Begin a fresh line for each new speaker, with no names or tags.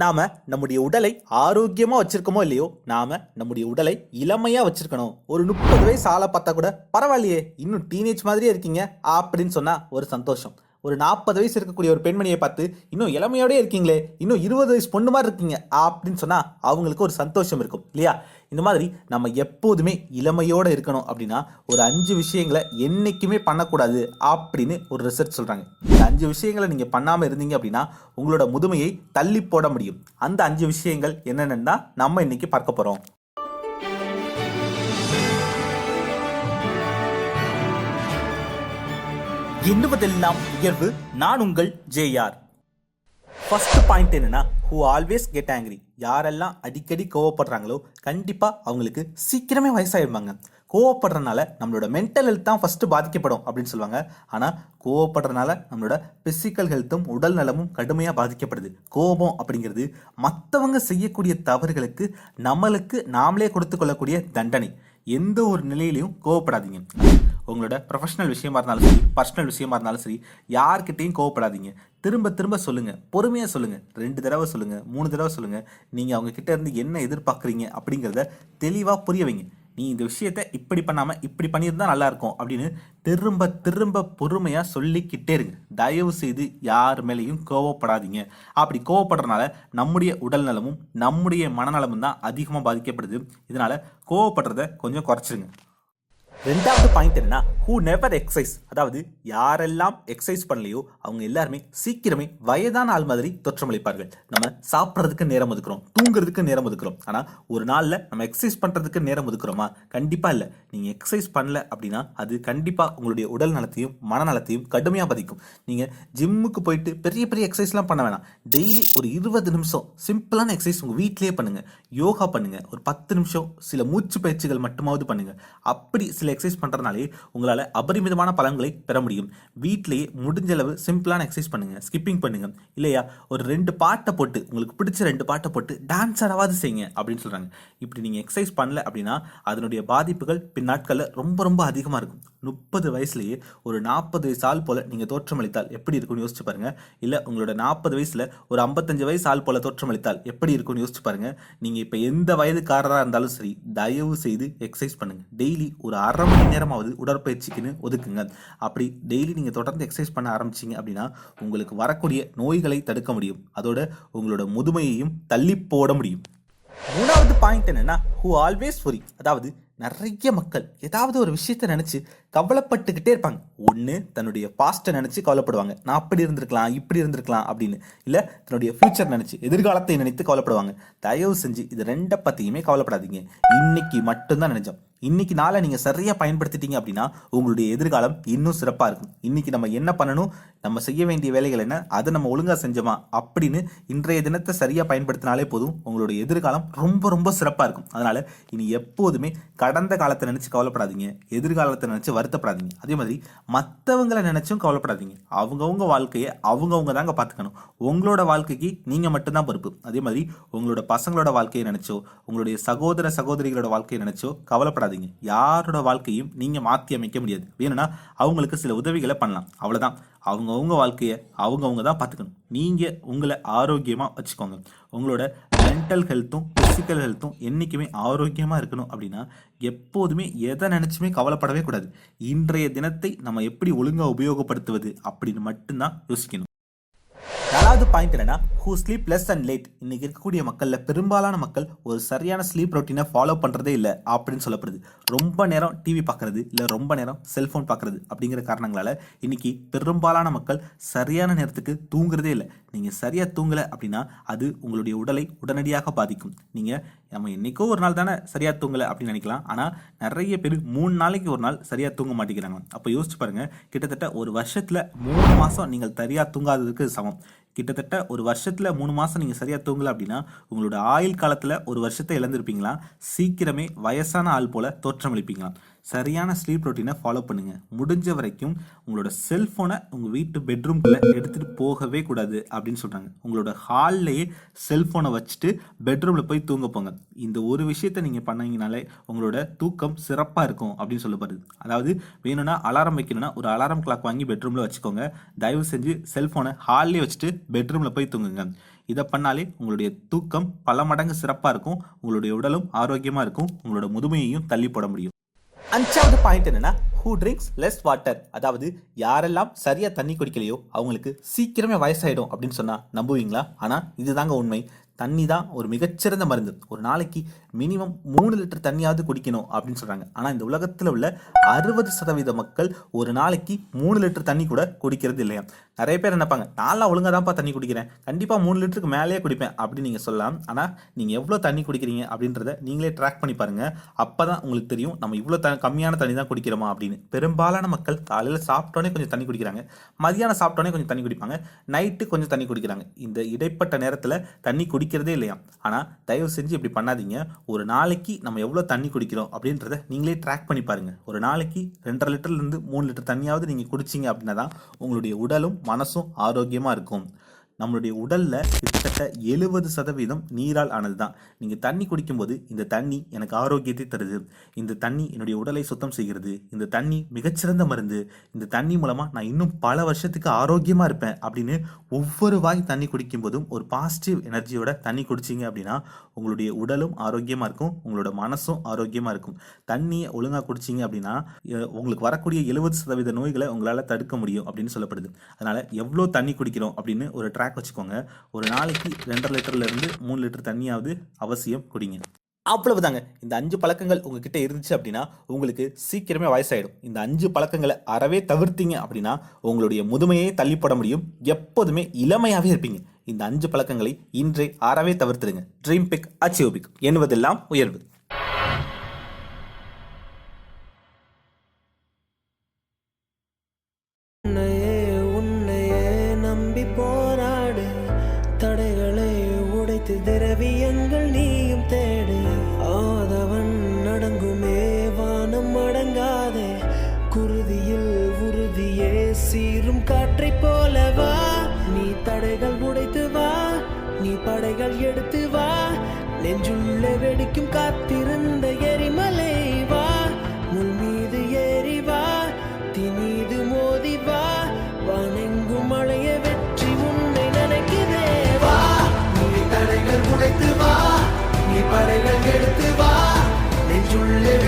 நாம நம்முடைய உடலை ஆரோக்கியமா வச்சிருக்கோமோ இல்லையோ நாம நம்முடைய உடலை இளமையா வச்சிருக்கணும். ஒரு முப்பது வயசு ஆளை பார்த்தா கூட பரவாயில்லையே இன்னும் டீனேஜ் மாதிரியே இருக்கீங்க அப்படின்னு சொன்னா ஒரு சந்தோஷம். ஒரு நாற்பது வயசு இருக்கக்கூடிய ஒரு பெண்மணியை பார்த்து இன்னும் இளமையோடே இருக்கீங்களே இன்னும் இருபது வயசு பொண்ணு மாதிரி இருக்கீங்க அப்படின்னு சொன்னால் அவங்களுக்கு ஒரு சந்தோஷம் இருக்கும் இல்லையா? இந்த மாதிரி நம்ம எப்போதுமே இளமையோட இருக்கணும் அப்படின்னா ஒரு அஞ்சு விஷயங்களை என்றைக்குமே பண்ணக்கூடாது அப்படின்னு ஒரு ரிசர்ச் சொல்கிறாங்க இந்த அஞ்சு விஷயங்களை நீங்கள் பண்ணாமல் இருந்தீங்க அப்படின்னா உங்களோட முதுமையை தள்ளி போட முடியும். அந்த அஞ்சு விஷயங்கள் என்னென்னா நம்ம இன்றைக்கி பார்க்க போகிறோம் எண்ணுவதெல்லாம் உயர்வு. நான் உங்கள் ஜேஆர் ஃபர்ஸ்ட் பாயிண்ட் என்னன்னா ஹூ ஆல்வேஸ் கெட் ஆங்கிரி யாரெல்லாம் அடிக்கடி கோவப்படுறாங்களோ கண்டிப்பாக அவங்களுக்கு சீக்கிரமே வயசாயிடுவாங்க கோவப்படுறதுனால நம்மளோட மென்டல் ஹெல்த் தான் ஃபஸ்ட்டு பாதிக்கப்படும் அப்படின்னு சொல்லுவாங்க. ஆனால் கோவப்படுறதுனால நம்மளோட ஃபிசிக்கல் ஹெல்த்தும் உடல் நலமும் கடுமையாக பாதிக்கப்படுது. கோபம் அப்படிங்கிறது மற்றவங்க செய்யக்கூடிய தவறுகளுக்கு நம்மளுக்கு நாமளே கொடுத்து கொள்ளக்கூடிய தண்டனை. எந்த ஒரு நிலையிலையும் கோவப்படாதீங்க. உங்களோட ப்ரொஃபஷனல் விஷயமா இருந்தாலும் சரி பர்சனல் விஷயமா இருந்தாலும் சரி யார்கிட்டையும் கோவப்படாதீங்க. திரும்ப திரும்ப சொல்லுங்க. பொறுமையாக சொல்லுங்க. ரெண்டு தடவை சொல்லுங்க மூணு தடவை சொல்லுங்க. நீங்கள் அவங்க கிட்ட இருந்து என்ன எதிர்பார்க்குறீங்க அப்படிங்கிறத தெளிவாக புரிய வைங்க. நீ இந்த விஷயத்த இப்படி பண்ணாமல் இப்படி பண்ணியிருந்தால் நல்லாயிருக்கும் அப்படின்னு திரும்ப திரும்ப பொறுமையாக சொல்லிக்கிட்டே இருங்க. தயவு செய்து யார் மேலேயும் கோவப்படாதீங்க. அப்படி கோவப்படுறதுனால நம்முடைய உடல் நலமும் நம்முடைய மனநலமும் தான் அதிகமாக பாதிக்கப்படுது. இதனால் கோவப்படுறத கொஞ்சம் குறைச்சிருங்க. ரெண்டாவது பாயிண்ட் என்னன்னா ஹூ நெவர் எக்ஸசைஸ் அதாவது யாரெல்லாம் எக்ஸசைஸ் பண்ணலையோ அவங்க எல்லாருமே சீக்கிரமே வயதான ஆள் மாதிரி தோற்றமளிப்பார்கள். நம்ம சாப்பிட்றதுக்கு நேரம் ஒதுக்குறோம் தூங்குறதுக்கு நேரம் ஒதுக்குறோம். ஆனால் ஒரு நாளில் நம்ம எக்ஸசைஸ் பண்ணுறதுக்கு நேரம் ஒதுக்குறோமா? கண்டிப்பாக இல்லை. நீங்கள் எக்ஸசைஸ் பண்ணல அப்படின்னா அது கண்டிப்பாக உங்களுடைய உடல் நலத்தையும் மனநலத்தையும் கடுமையாக பாதிக்கும். நீங்கள் ஜிம்முக்கு போயிட்டு பெரிய பெரிய எக்ஸசைஸ்லாம் பண்ண வேணாம். டெய்லி ஒரு இருபது நிமிஷம் சிம்பிளான எக்ஸசைஸ் உங்கள் வீட்டிலேயே பண்ணுங்கள் யோகா பண்ணுங்கள் ஒரு பத்து நிமிஷம் சில மூச்சு பயிற்சிகள் மட்டுமாவது பண்ணுங்கள் அப்படி சில எக்ஸசைஸ் பண்ணுறதுனாலே உங்களால் அபரிமிதமான பலன்களை பெற முடியும். வீட்டிலேயே முடிஞ்சளவு சிம்பிளான எக்ஸசைஸ் பண்ணுங்கள் ஸ்கிப்பிங் பண்ணுங்க. இல்லையா? ஒரு ரெண்டு பாட்டை போட்டு உங்களுக்கு பிடிச்ச ரெண்டு பாட்டை போட்டு டான்ஸ் ஆடாவது செய்யுங்க அப்படின்னு சொல்கிறாங்க இப்படி நீங்கள் எக்ஸசைஸ் பண்ணல அப்படின்னா அதனுடைய பாதிப்புகள் பின்னாட்களில் ரொம்ப ரொம்ப அதிகமாக இருக்கும். முப்பது வயசுலேயே ஒரு நாற்பது வயசு ஆள் போல் நீங்கள் தோற்றமளித்தால் எப்படி இருக்கும்னு யோசிச்சு பாருங்க. இல்லை உங்களோட நாற்பது வயசில் ஒரு ஐம்பத்தஞ்சு வயசு ஆள் போல் தோற்றமளித்தால் எப்படி இருக்கும்னு யோசிச்சு பாருங்கள் நீங்கள் இப்போ எந்த வயதுக்காரராக இருந்தாலும் சரி தயவு செய்து எக்ஸசைஸ் பண்ணுங்க. டெய்லி ஒரு அரை மணி நேரமாவது உடற்பயிற்சிக்குன்னு ஒதுக்குங்க. அப்படி டெய்லி நீங்கள் தொடர்ந்து எக்ஸசைஸ் பண்ண ஆரம்பிச்சீங்க அப்படின்னா உங்களுக்கு வரக்கூடிய நோய்களை தடுக்க முடியும். அதோட உங்களோட முதுமையையும் தள்ளி போட முடியும். மூணாவது பாயிண்ட் என்னன்னா ஹூ ஆல்வேஸ் ஒரி அதாவது நிறைய மக்கள் ஏதாவது ஒரு விஷயத்தை நினச்சி கவலைப்பட்டுக்கிட்டே இருப்பாங்க. ஒன்று தன்னுடைய பாஸ்ட்டை நினச்சி கவலைப்படுவாங்க. நான் அப்படி இருந்திருக்கலாம் இப்படி இருந்திருக்கலாம் அப்படின்னு. இல்லை தன்னுடைய ஃப்யூச்சர் நினச்சி எதிர்காலத்தை நினைத்து கவலைப்படுவாங்க. தயவு செஞ்சு இது ரெண்டை பற்றியுமே கவலைப்படாதீங்க. இன்னைக்கு மட்டும்தான் நினைச்சோம் இன்னைக்கு நாளை நீங்கள் சரியாக பயன்படுத்திட்டீங்க அப்படின்னா உங்களுடைய எதிர்காலம் இன்னும் சிறப்பாக இருக்கும். இன்னைக்கு நம்ம என்ன பண்ணணும்? நம்ம செய்ய வேண்டிய வேலைகள் என்ன? அதை நம்ம ஒழுங்காக செஞ்சோமா? அப்படின்னு இன்றைய தினத்தை சரியாக பயன்படுத்தினாலே போதும் உங்களுடைய எதிர்காலம் ரொம்ப ரொம்ப சிறப்பாக இருக்கும். அதனால் இனி எப்போதுமே கடந்த காலத்தை நினச்சி கவலைப்படாதீங்க. எதிர்காலத்தை நினச்சி வருத்தப்படாதீங்க. அதே மாதிரி மற்றவங்களை நினச்சும் கவலைப்படாதீங்க. அவங்கவுங்க வாழ்க்கையை அவங்கவுங்க தாங்க பார்த்துக்கணும். உங்களோட வாழ்க்கைக்கு நீங்கள் மட்டும்தான் பொறுப்பு. அதே மாதிரி உங்களோட பசங்களோட வாழ்க்கையை நினச்சோ உங்களுடைய சகோதர சகோதரிகளோட வாழ்க்கையை நினச்சோ கவலைப்படாதீங்க யாரோட வாழ்க்கையும் நீங்கள் மாற்றி அமைக்க முடியாது. வேணும்னா அவங்களுக்கு சில உதவிகளை பண்ணலாம். அவ்வளோதான் அவங்கவுங்க வாழ்க்கையை அவங்கவுங்க தான் பார்த்துக்கணும். நீங்கள் உங்களை ஆரோக்கியமாக வச்சுக்கோங்க. உங்களோட மென்டல் ஹெல்த்தும் ஃபிசிக்கல் ஹெல்த்தும் என்றைக்குமே ஆரோக்கியமாக இருக்கணும் அப்படின்னா எப்போதுமே எதை நினச்சுமே கவலைப்படவே கூடாது. இன்றைய தினத்தை நம்ம எப்படி ஒழுங்காக உபயோகப்படுத்துவது அப்படின்னு மட்டும்தான் யோசிக்கணும். நாலாவது பாயிண்ட் என்னன்னா who sleep less and late இன்னைக்கு இருக்கக்கூடிய மக்களில் பெரும்பாலான மக்கள் ஒரு சரியான ஸ்லீப் ரொட்டீனை ஃபாலோ பண்ணுறதே இல்லை அப்படின்னு சொல்லப்படுது. ரொம்ப நேரம் டிவி பார்க்குறது இல்லை ரொம்ப நேரம் செல்ஃபோன் பார்க்குறது அப்படிங்கிற காரணங்களால் இன்னைக்கு பெரும்பாலான மக்கள் சரியான நேரத்துக்கு தூங்குறதே இல்லை. நீங்கள் சரியாக தூங்கலை அப்படின்னா அது உங்களுடைய உடலை உடனடியாக பாதிக்கும். நீங்கள் நம்ம என்றைக்கோ ஒரு நாள் தானே சரியாக தூங்கலை அப்படின்னு நினைக்கலாம். ஆனால் நிறைய பேர் மூணு நாளைக்கு ஒரு நாள் சரியாக தூங்க மாட்டேங்கிறாங்க. அப்போ யோசிச்சு பாருங்கள் கிட்டத்தட்ட ஒரு வருஷத்தில் மூணு மாதம் நீங்கள் சரியாக தூங்காததுக்கு சமம். கிட்டத்தட்ட ஒரு வருஷத்தில் மூணு மாதம் நீங்கள் சரியாக தூங்கலை அப்படின்னா உங்களோட ஆயுள் காலத்தில் ஒரு வருஷத்தை இழந்திருப்பீங்களா சீக்கிரமே வயசான ஆள் போல தோற்றமளிப்பீங்களாம். சரியான ஸ்லீப் ரொட்டீனை ஃபாலோ பண்ணுங்க. முடிஞ்ச வரைக்கும் உங்களோட செல்ஃபோனை உங்கள் வீட்டு பெட்ரூம்குள்ளே எடுத்துகிட்டு போகவே கூடாது அப்படின்னு சொல்கிறாங்க உங்களோட ஹால்லையே செல்ஃபோனை வச்சுட்டு பெட்ரூமில் போய் தூங்க போங்க. இந்த ஒரு விஷயத்தை நீங்கள் பண்ணீங்கனாலே உங்களோட தூக்கம் சிறப்பாக இருக்கும் அப்படின்னு சொல்லப்படுது. அதாவது வேணும்னா அலாரம் வைக்கணும்னா ஒரு அலாரம் கிளாக் வாங்கி பெட்ரூமில் வச்சுக்கோங்க. தயவு செஞ்சு செல்ஃபோனை ஹால்லே வச்சுட்டு பெட்ரூமில் போய் தூங்குங்க. இதை பண்ணாலே உங்களுடைய தூக்கம் பல மடங்கு சிறப்பாக இருக்கும். உங்களுடைய உடலும் ஆரோக்கியமாக இருக்கும். உங்களோட முதுமையையும் தள்ளி போட முடியும். அஞ்சாவது பாயிண்ட் என்னன்னா ஹூ ட்ரிங்க்ஸ் லெஸ் வாட்டர் அதாவது யாரெல்லாம் சரியாக தண்ணி குடிக்கலையோ அவங்களுக்கு சீக்கிரமே வயசாயிடும் அப்படின்னு சொன்னால் நம்புவீங்களா? ஆனால் இதுதாங்க உண்மை. தண்ணி தான் ஒரு மிகச்சிறந்த மருந்து. ஒரு நாளைக்கு மினிமம் மூணு லிட்டர் தண்ணியாவது குடிக்கணும் அப்படின்னு சொல்கிறாங்க ஆனால் இந்த உலகத்தில் உள்ள அறுபது சதவீத மக்கள் ஒரு நாளைக்கு மூணு லிட்டர் தண்ணி கூட குடிக்கிறது இல்லையா? நிறைய பேர் நினைப்பாங்க நான்லாம் ஒழுங்கா தான்ப்பா தண்ணி குடிக்கிறேன். கண்டிப்பாக மூணு லிட்டருக்கு மேலேயே குடிப்பேன் அப்படின்னு நீங்கள் சொல்லலாம். ஆனால் நீங்கள் எவ்வளோ தண்ணி குடிக்கிறீங்க அப்படின்றத நீங்களே ட்ராக் பண்ணி பாருங்கள் அப்போ தான் உங்களுக்கு தெரியும் நம்ம இவ்வளோ த கம்மியான தண்ணி தான் குடிக்கிறோமா அப்படின்னு. பெரும்பாலான மக்கள் காலையில் சாப்பிட்டோன்னே கொஞ்சம் தண்ணி குடிக்கிறாங்க. மதியானம் சாப்பிட்டோன்னே கொஞ்சம் தண்ணி குடிப்பாங்க. நைட்டு கொஞ்சம் தண்ணி குடிக்கிறாங்க. இந்த இடைப்பட்ட நேரத்தில் தண்ணி குடிக்கிறதே இல்லையா? ஆனால் தயவு செஞ்சு இப்படி பண்ணாதீங்க. ஒரு நாளைக்கு நம்ம எவ்வளோ தண்ணி குடிக்கிறோம் அப்படின்றத நீங்களே ட்ராக் பண்ணி பாருங்க. ஒரு நாளைக்கு ரெண்டரை லிட்டர்லேருந்து மூணு லிட்டர் தண்ணியாவது நீங்கள் குடிச்சிங்க அப்படின்னா தான் உங்களுடைய உடலும் மனசும் ஆரோக்கியமாக இருக்கும். நம்மளுடைய உடலில் கிட்டத்தட்ட எழுபது சதவீதம் நீரால் ஆனது தான் நீங்கள் தண்ணி குடிக்கும்போது இந்த தண்ணி எனக்கு ஆரோக்கியத்தை தருது. இந்த தண்ணி என்னுடைய உடலை சுத்தம் செய்கிறது. இந்த தண்ணி மிகச்சிறந்த மருந்து. இந்த தண்ணி மூலமாக நான் இன்னும் பல வருஷத்துக்கு ஆரோக்கியமாக இருப்பேன் அப்படின்னு ஒவ்வொரு வாய் தண்ணி குடிக்கும்போதும் ஒரு பாசிட்டிவ் எனர்ஜியோட தண்ணி குடிச்சிங்க அப்படின்னா உங்களுடைய உடலும் ஆரோக்கியமாக இருக்கும். உங்களோட மனசும் ஆரோக்கியமாக இருக்கும். தண்ணியை ஒழுங்காக குடிச்சிங்க அப்படின்னா உங்களுக்கு வரக்கூடிய எழுபது சதவீத நோய்களை உங்களால் தடுக்க முடியும் அப்படின்னு சொல்லப்படுது. அதனால் எவ்வளோ தண்ணி குடிக்கிறோம் அப்படின்னு ஒரு ட்ராக் வச்சுக்கோங்க. ஒரு நாளைக்கு ரெண்டரை லிட்டர்லேருந்து மூணு லிட்டர் தண்ணியாவது அவசியம் குடிங்க. அவ்வளவுதாங்க. இந்த அஞ்சு பழக்கங்கள் உங்ககிட்ட இருந்துச்சு அப்படின்னா உங்களுக்கு சீக்கிரமே வயசாயிடும். இந்த அஞ்சு பழக்கங்களை அறவே தவிர்த்தீங்க அப்படின்னா உங்களுடைய முதுமையே தள்ளிப்பட முடியும். எப்போதுமே இளமையாகவே இருப்பீங்க. இந்த அஞ்சு பழக்கங்களை இன்றே அறவே தவிர்த்துடுங்க. ட்ரீம் பிக் அச்சீவ் பிக் என்பதெல்லாம் உயர்வு.
தடைகள் உடைத்து வா. நீ படைகள் எடுத்து வா. நெஞ்சுள்ளே வெடிக்கும் காத்திருந்த எரிமலை வா. முள் மீது ஏறி வா. தீ மீது மோதி வா. வானெங்கும் மழைய வெற்றி உன்னை நினைக்குதே வா. நீ தடைகள் உடைத்து வா. நீ படைகள் எடுத்து வா. நெஞ்சுள்ளே